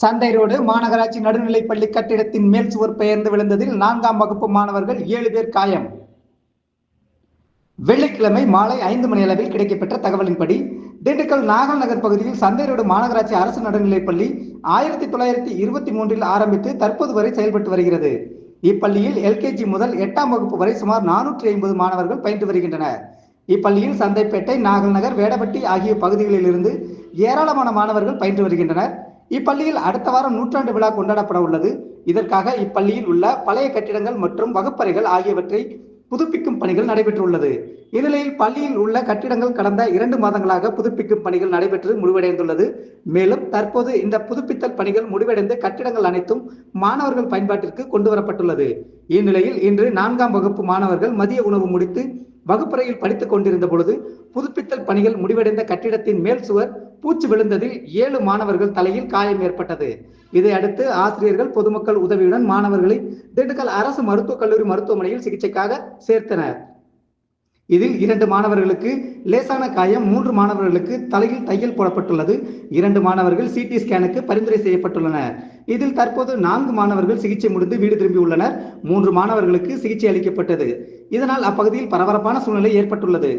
சந்தை ரோடு மாநகராட்சி நடுநிலைப்பள்ளி கட்டிடத்தின் மேல் சுவர் பெயர்ந்து விழுந்ததில் நான்காம் வகுப்பு மாணவர்கள் ஏழு பேர் காயம். வெள்ளிக்கிழமை மாலை ஐந்து மணி அளவில் கிடைக்கப்பெற்ற தகவலின்படி திண்டுக்கல் நாகல் நகர் பகுதியில் சந்தை ரோடு மாநகராட்சி அரசு நடுநிலைப்பள்ளி ஆயிரத்தி தொள்ளாயிரத்தி இருபத்தி மூன்றில் ஆரம்பித்து தற்போது வரை செயல்பட்டு வருகிறது. இப்பள்ளியில் எல்கேஜி முதல் எட்டாம் வகுப்பு வரை சுமார் நானூற்றி ஐம்பது மாணவர்கள் பயின்று வருகின்றனர். இப்பள்ளியில் சந்தைப்பேட்டை நாகல் நகர் வேடபட்டி ஆகிய பகுதிகளில் இருந்து ஏராளமான மாணவர்கள் பயின்று வருகின்றனர். இப்பள்ளியில் அடுத்த வாரம் நூற்றாண்டு விழா கொண்டாடப்பட உள்ளது. இதற்காக இப்பள்ளியில் உள்ள பழைய கட்டிடங்கள் மற்றும் வகுப்பறைகள் ஆகியவற்றை புதுப்பிக்கும் பணிகள் நடைபெற்றுள்ளது. இந்நிலையில் பள்ளியில் உள்ள கட்டிடங்கள் கடந்த இரண்டு மாதங்களாக புதுப்பிக்கும் பணிகள் நடைபெற்று முடிவடைந்துள்ளது. மேலும் தற்போது இந்த புதுப்பித்தல் பணிகள் முடிவடைந்து கட்டிடங்கள் அனைத்தும் மாணவர்கள் பயன்பாட்டிற்கு கொண்டு வரப்பட்டுள்ளது. இந்நிலையில் இன்று நான்காம் வகுப்பு மாணவர்கள் மதிய உணவு முடித்து வகுப்பறையில் படித்துக் கொண்டிருந்த பொழுது புதுப்பித்தல் பணிகள் முடிவடைந்த கட்டிடத்தின் மேல் சுவர் பூச்சி விழுந்ததில் ஏழு மாணவர்கள் தலையில் காயம் ஏற்பட்டது. இதை அடுத்து ஆசிரியர்கள் பொதுமக்கள் உதவியுடன் மாணவர்களை திண்டுக்கல் அரசு மருத்துவக் கல்லூரி மருத்துவமனையில் சிகிச்சைக்காக சேர்த்தனர். இதில் இரண்டு மாணவர்களுக்கு லேசான காயம் மூன்று மாணவர்களுக்கு தலையில் தையல் போடப்பட்டுள்ளது. இரண்டு மாணவர்கள் சிடி ஸ்கேனுக்கு பரிந்துரை செய்யப்பட்டுள்ளனர். இதில் தற்போது நான்கு மாணவர்கள் சிகிச்சை முடிந்து வீடு திரும்பியுள்ளனர் மூன்று மாணவர்களுக்கு சிகிச்சை அளிக்கப்பட்டது. இதனால் அப்பகுதியில் பரபரப்பான சூழ்நிலை ஏற்பட்டுள்ளது.